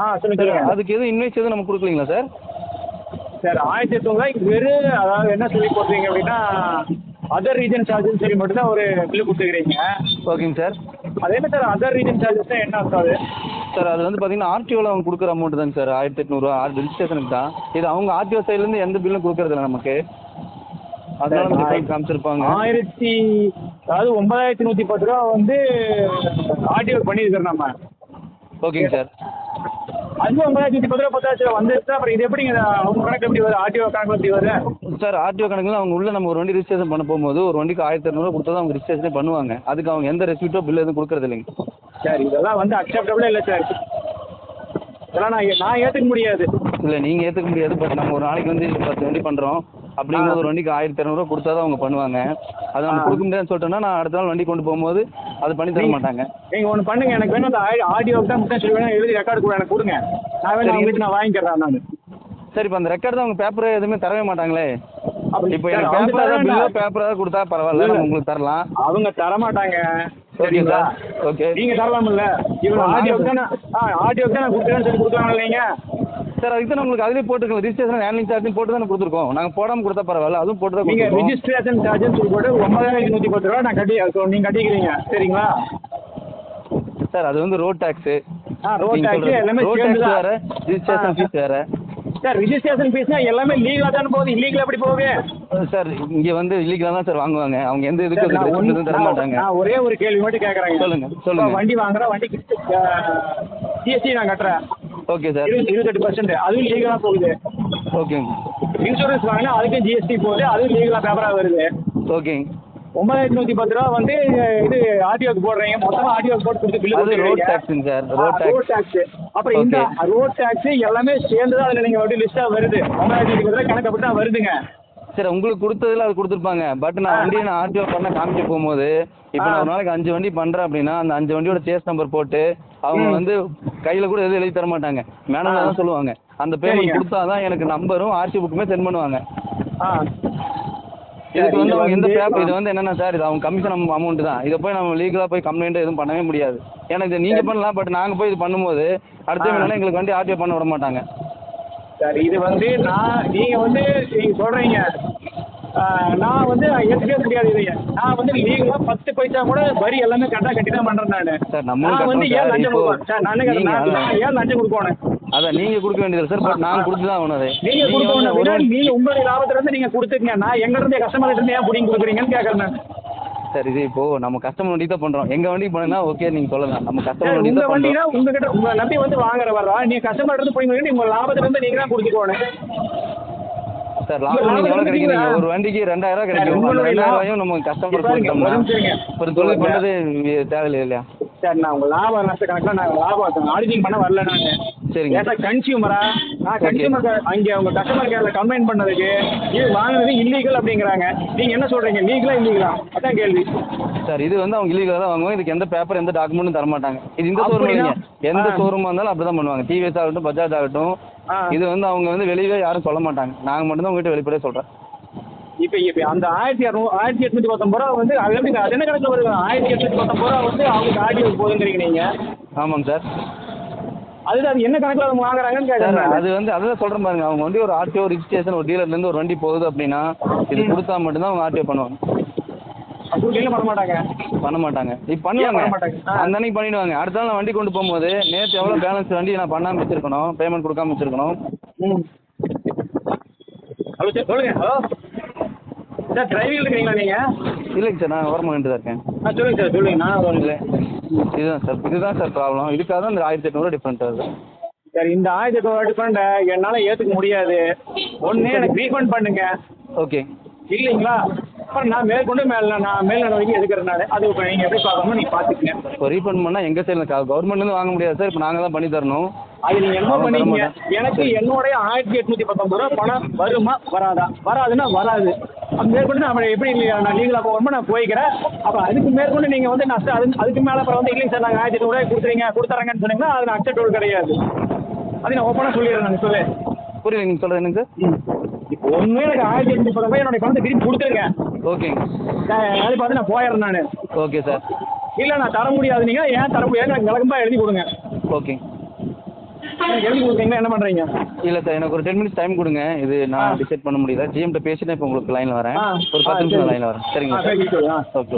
ஆ சொல்லுங்க சொல்லுங்க. அதுக்கு எதுவும் இன்வாய்ஸ் எதுவும் நம்ம கொடுக்கலீங்களா சார் சார் ஆயிரத்தி எட்நூறுவா வெறும் அதாவது என்ன சொல்லி போடுறீங்க அப்படின்னா அதர் ரீஜன் சார்ஜஸ் சொல்லி மட்டும் தான் ஒரு பில்லு கொடுத்துக்கிறீங்க. ஓகேங்க சார் அது என்ன சார் அதர் ரீஜன் சார்ஜஸ்னா என்ன அது? சார் அது வந்து பார்த்தீங்கன்னா ஆர்டிஓவில் அவங்க கொடுக்குற அமௌண்ட் தாங்க சார் ஆயிரத்தி எட்நூறுவா ரெஜிஸ்ட்ரேஷனுக்கு தான். இது அவங்க ஆர்டிஓ சைட்லேருந்து எந்த பில்லும் கொடுக்கறதில்ல நமக்கு. அதனால டிஃபரன்ஸ் காமிச்சிருப்பாங்க. ஆயிரத்தி அதாவது ஒன்பதாயிரத்தி நூற்றி பத்து ரூபா வந்து ஆர்டிஓ பண்ணியிருக்கிறோம் நம்ம. ஓகேங்க சார் அது ஒன்பதாயிரத்தி நூற்றி பத்து ரூபா பத்தாச்சு வந்துருச்சு அப்புறம் இது எப்படிங்க அவங்க கணக்கு எப்படி வருது ஆர்டிஓ கணக்கு எப்படி வருது சார் ஆர்டிஓ கணக்கில் அவங்க உள்ள நம்ம ஒரு வண்டி ரிஜிஸ்ட்ரேஷன் பண்ண போகும்போது ஒரு வண்டிக்கு ஆயிரத்தி இரநூறுவா கொடுத்தா தான் அவங்க ரிஜிஸ்ட்ரேஷனே பண்ணுவாங்க. அதுக்கு அவங்க எந்த ரெசிப்ட்டோ பில் எதுவும் கொடுக்கறது இல்லைங்க. சார் இதெல்லாம் வந்து அக்செப்டபிளே இல்லை சார் இதெல்லாம் நான் நான் ஏற்றுக்க முடியாது. இல்லை நீங்கள் ஏற்றுக்க முடியாது பட் நம்ம ஒரு நாளைக்கு வந்து பத்து வண்டி பண்ணுறோம் அப்படிங்கும்போது ஒரு வண்டிக்கு ஆயிரத்தி இரநூறுவா கொடுத்தா தான் அவங்க பண்ணுவாங்க. அதை நம்ம. கொடுக்க முடியாதுன்னு சொல்லிட்டோம்னா நான் அடுத்த நாள் வண்டி கொண்டு போகும்போது அது பண்ணி தர மாட்டாங்க. நீங்கள் ஒன்று பண்ணுங்க. எனக்கு வேணும் அந்த ஆடியோவுக்கு தான் முட்டை சொல்லி வேணும் எழுதி ரெக்கார்டு கூட எனக்கு கொடுங்க. நான் வேணும். அவங்க நான் வாங்கிக்கிறேன் நான். சரி இப்போ அந்த ரெக்கார்டு தான் அவங்க பேப்பர் எதுவுமே தரவே மாட்டாங்களே? இப்போ எனக்கு பேப்பர் ஏதாவது பில்லோ. பேப்பர் ஏதாவது கொடுத்தா பரவாயில்ல நம்ம உங்களுக்கு தரலாம். அவங்க தரமாட்டாங்க ஓகே சரிங்களா? சார் ஓகே நீங்க தரலாம்ல. இவங்க ஆ, ஆடியோக்கு தானே ஆ ஆடியோக்கு தான் நான் கொடுக்குறேன்னு சொல்லி கொடுக்குறாங்க நீங்க? சார் அதுக்கு தான் உங்களுக்கு அதிலே போட்டுருக்கோம் ரிஜிஸ்ட்ரேஷன் ஹேண்ட்லிங் சார்ஜ் போட்டு தானே கொடுத்துருக்கோம். நாங்கள் போடாமல் கொடுத்தா பரவாயில்ல அதுவும் போட்டு தான் நீங்க கொடுத்துருக்கோம். ரெஜிஸ்ட்ரேஷன் சார்ஜஸ் சொல்லி போட்டு ஒன்பதாயிரத்தி நூற்றி பத்து ரூபா நான் கட்டி so நீங்க கட்டிக்கிறீங்க சரிங்களா? சார் அது வந்து ரோட் டேக்ஸு ஆ ரோட் டேக்ஸ் எல்லாமே ரோட் டேக்ஸ் வேறு ரிஜிஸ்ட்ரேஷன். ஃபீஸ் வேறு. சார் ரிஜிஸ்ட்ரேஷன் ஃபீஸ்னா எல்லாமே லீகலாக தானே போகுது? இல்லீகல் எப்படி போகுது? சார் இங்கே வந்து இல்லீகலாக தான் சார் வாங்குவாங்க. அவங்க எந்த இதுக்கு தர மாட்டாங்க. நான் ஒரே ஒரு கேள்வி மட்டும் கேட்குறேங்க சொல்லுங்க, சொல்லுங்க. வண்டி வாங்குறேன் வண்டிக்கு ஜிஎஸ்டி நான் கட்டுறேன். ஓகே சார் இருபது இருபத்தெட்டு பர்சன்ட் அதுவும் லீகலாக போகுது. ஓகேங்க இன்சூரன்ஸ் வாங்கினா அதுக்கும் ஜிஎஸ்டி போகுது அதுவும் லீகலாக பேப்பராக வருது. ஓகேங்க ஒன்பதாயிரத்தி நூற்றி பத்து ரூபா வந்து இது ஆர்டிஓக்கு போடுறீங்க. மொத்தமாக ஆர்டிஓக்கு போட்டு கொடுத்து பில்லு அது road டேக்ஸுங்க sir road road tax tax அப்புறம் இந்த. ரோட் டேக்ஸ் எல்லாமே சேர்ந்து தான் அதில் நீங்கள் எப்படி லிஸ்ட்டாக வருது. ஒன்பதாயிரத்தி நூற்றி பத்து ரூபா கணக்கு அப்படி தான் வருதுங்க. சார் உங்களுக்கு கொடுத்ததுல அது கொடுத்துருப்பாங்க பட் நான். வண்டியை நான் ஆர்டிஓ பண்ண காமிக்க போகும்போது இப்போ. நான் ஒரு நாளைக்கு அஞ்சு வண்டி பண்ணுறேன் அப்படின்னா அந்த அஞ்சு வண்டியோட சேஸ் நம்பர் போட்டு அவங்க. வந்து கையில் கூட எதுவும் எழுதி தர மாட்டாங்க ஆ. தான் சொல்லுவாங்க அந்த பேமெண்ட் சரிங்க. கொடுத்தா தான் எனக்கு நம்பரும் ஆர்சி புக்குமே சென்ட் பண்ணுவாங்க ஆ இதுக்கு வந்து அவங்க எந்த பேப்பர் இது வந்து என்னன்னா சார் இது அவங்க கமிஷன் அமௌண்ட் தான் இதை போய் நம்ம லீகலாக போய் கம்ப்ளைண்ட் எதுவும் பண்ணவே முடியாது ஏன்னா இது நீங்கள் பண்ணலாம் பட் நாங்கள் போய் இது பண்ணும்போது அடுத்த. வேணாலும் எங்களுக்கு வண்டி ஆர்டிஓ பண்ண விட மாட்டாங்க சரி இது வந்து நான் நீங்கள் வந்து நீங்கள் சொல்கிறீங்க நான் வந்து ஏற்றுக்கவே முடியாது இதைய. நான் வந்து லீகலாக பத்து பைசா கூட வரி எல்லாமே கரெக்டாக கட்டி தான் பண்ணுறேன் நான் நான் வந்து ஏன். லஞ்சம் கொடுப்பேன் சார் நான் நான் நான் ஏன் லஞ்சம் கொடுக்கணும்? அதான் நீங்கள் கொடுக்க வேண்டியது சார் பட் நாங்கள் கொடுத்து தான் ஆகணும் அதை. நீங்க கொடுக்கணும். நீங்க உங்களுடைய லாபத்துல இருந்து நீங்க கொடுத்துக்கங்க. நான் எங்க இருந்து கஸ்டமர் இருந்து ஏன் புடிங்க கொடுக்குறீங்கன்னு கேட்கறேன் நான். சார் இது இப்போ நம்ம கஸ்டமர் வண்டி தான் பண்றோம். எங்க வண்டி போனா ஓகே நீங்க சொல்லலாம் நம்ம கஸ்டமர் வண்டி உங்க தான் வண்டினா பண்றோம் உங்ககிட்ட உங்களை நம்பி வந்து வாங்குற வர்றா நீங்க கஸ்டமர் இருந்து போய் வாங்கி உங்க லாபத்துல இருந்து நீங்க தான் கொடுத்துக்கோணும் சார் லாபம் நீங்க எவ்வளவு கிடைக்கிறீங்க ஒரு வண்டிக்கு ரெண்டாயிரம் ரூபாய் கிடைக்கும். அந்த உங்களுடைய ரெண்டாயிரம் லாபம் ரூபாயும் நம்ம கஸ்டமர் இப்ப பாருங்க, கொடுத்தோம்னா ஒரு நிமிஷம் இருங்க. ஒரு தொழில் பண்றது தேவையில்லை இல்லையா? சார் நான் உங்க லாப நஷ்ட கணக்குல நான் லாபம் ஆடிட்டிங் பண்ண வரல நான். சரிங்க. ஏன் கன்சியூமரா நான். கன்சியூமர் அங்க உங்க கஸ்டமர் கேர்ல கம்ப்ளைண்ட் பண்ணதுக்கு இது வாங்குனது இல்லீகல் அப்படிங்கிறாங்க. நீங்க என்ன சொல்றீங்க? லீகலா இல்லீகலா அதான் கேள்வி. சார் இது வந்து அவங்க இல்லீகலாக தான் வாங்குவாங்க. இதுக்கு எந்த பேப்பர் எந்த டாக்குமெண்ட்டும் தர மாட்டாங்க இது இந்த ஷோரூம்? இல்லைங்க. எந்த ஆ. ஷோரூமாக இருந்தாலும் அப்படி தான் பண்ணுவாங்க டிவிஎஸ் ஆகட்டும் பஜாஜ் ஆகட்டும். இது வந்து அவங்க வந்து வெளியவே யாரும் சொல்ல மாட்டாங்க. நாங்கள் மட்டும்தான் உங்ககிட்ட வெளிப்படையாக சொல்கிறேன் இப்போ இப்போ அந்த ஆயிரத்தி இரநூறு ஆயிரத்தி எட்நூத்தி பத்தொம்பது ரூபா வந்து அது எப்படி அது என்ன கணக்கில் வருது? ஆயிரத்தி எட்நூத்தி பத்தொம்பது ரூபா வந்து அவங்க ஆடியோ போதுங்கிறீங்க நீங்க. ஆமாங்க சார். அதுதான் அது என்ன கணக்கில் அவங்க வாங்குறாங்கன்னு கேட்குறேன் அது வந்து அதான் சொல்கிறேன் பாருங்க. அவங்க வண்டி ஒரு ஆர்டிஓ ரிஜிஸ்ட்ரேஷன் ஒரு டீலர்லேருந்து ஒரு வண்டி போகுது அப்படின்னா இது கொடுத்தா மட்டும்தான் அவங்க ஆர்டிஓ பண்ணுவாங்க. பண்ண மாட்டாங்க. பண்ண மாட்டாங்க. இப்போ பண்ணுவாங்க. பண்ண மாட்டாங்க? ஆ. அந்த அன்னைக்கு பண்ணிடுவாங்க. அடுத்த நாள் நான் வண்டி கொண்டு போகும்போது நேற்று எவ்வளோ பேலன்ஸ் வண்டி நான் பண்ணாமல் வச்சிருக்கணும் பேமெண்ட் கொடுக்காம வச்சிருக்கணும்? ம். ஹலோ சார் சொல்லுங்க. ஹலோ? சார் டிரைவிங் இருக்கிறீங்களா நீங்க? இல்லைங்க சார் நான் ஓரமாக தான் இருக்கேன். ஆ சொல்லுங்க சார் சொல்லுங்க. நான் இல்லை. இதுதான் சார் இதுதான் சார் ப்ராப்ளம் இதுக்காக தான் இந்த ஆயிரத்தி எட்நூறு டிஃப்ரெண்ட் ஆகுது. சார் இந்த ஆயிரத்தி எட்நூறு டிஃபரெண்ட் என்னால் ஏற்றுக்க முடியாது. ஒன்று எனக்கு ரீஃபண்ட் பண்ணுங்க. ஓகே இல்லைங்களா? அப்புறம் நான் மேற்கொண்டு மேல நான் மேல் நடவடிக்கை எடுக்கிறேன் நான் அது இப்போ நீங்கள் எப்படி பார்க்கணுமோ நீங்கள் பார்த்துக்கங்க. இப்போ ரீஃபண்ட் பண்ணால் எங்கள் சைடில் கவர்மெண்ட்லேருந்து வாங்க முடியாது சார் இப்போ நாங்கள் தான் பண்ணி தரணும். அது நீங்க என்ன பண்ணீங்க. எனக்கு என்னுடைய ஆயிரத்தி எட்நூத்தி பத்தொன்பது ரூபா பணம் வருமா? வராதா? வராதுன்னா வராது. மேற்கொண்டு நான் எப்படி இல்லையா? நான் லீகலாக போகணுமோ நான் போய்க்கிறேன். அப்போ அதுக்கு மேற்கொண்டு நீங்கள் வந்து நஷ்டம் அது அதுக்கு மேலே அப்புறம் வந்து இல்லைங்க சார் நாங்கள் ஆயிரத்தி எட்நூறுவாய் கொடுத்துறீங்க கொடுத்துறாங்கன்னு சொன்னீங்கன்னா அது நான் அக்செப்டபிள் கிடையாது. அது நான் ஓப்பனாக சொல்லிடுறேன் நான் சொல்லு. புரியல நீங்கள் சொல்கிறது சார் இப்போ ஒன்று எனக்கு ஆயிரத்தி எட்நூத்தி பத்தொன்பது ரூபாய் என்னுடைய பணத்தை திருப்பி கொடுத்துருங்க. ஓகேங்க. அது பார்த்து நான் போயிடுறேன் நான். Okay sir. இல்லை நான் தர முடியாது நீங்கள் ஏன் தர முடியாது? எனக்கு விளக்கமாக எழுதி கொடுங்க. ஓகே எழுதி கொடுத்தீங்கன்னா என்ன பண்ணுறீங்க இல்லை சார் எனக்கு ஒரு டென் மினிட்ஸ் டைம் கொடுங்க. இது நான் டிசைட் பண்ண முடியல. ஜிஎம்கிட்ட பேசிட்டு இப்போ உங்களுக்கு லைனில் வரேன். ஒரு பத்து நிமிஷம். லைனில் வரேன். சரிங்களா ஓகே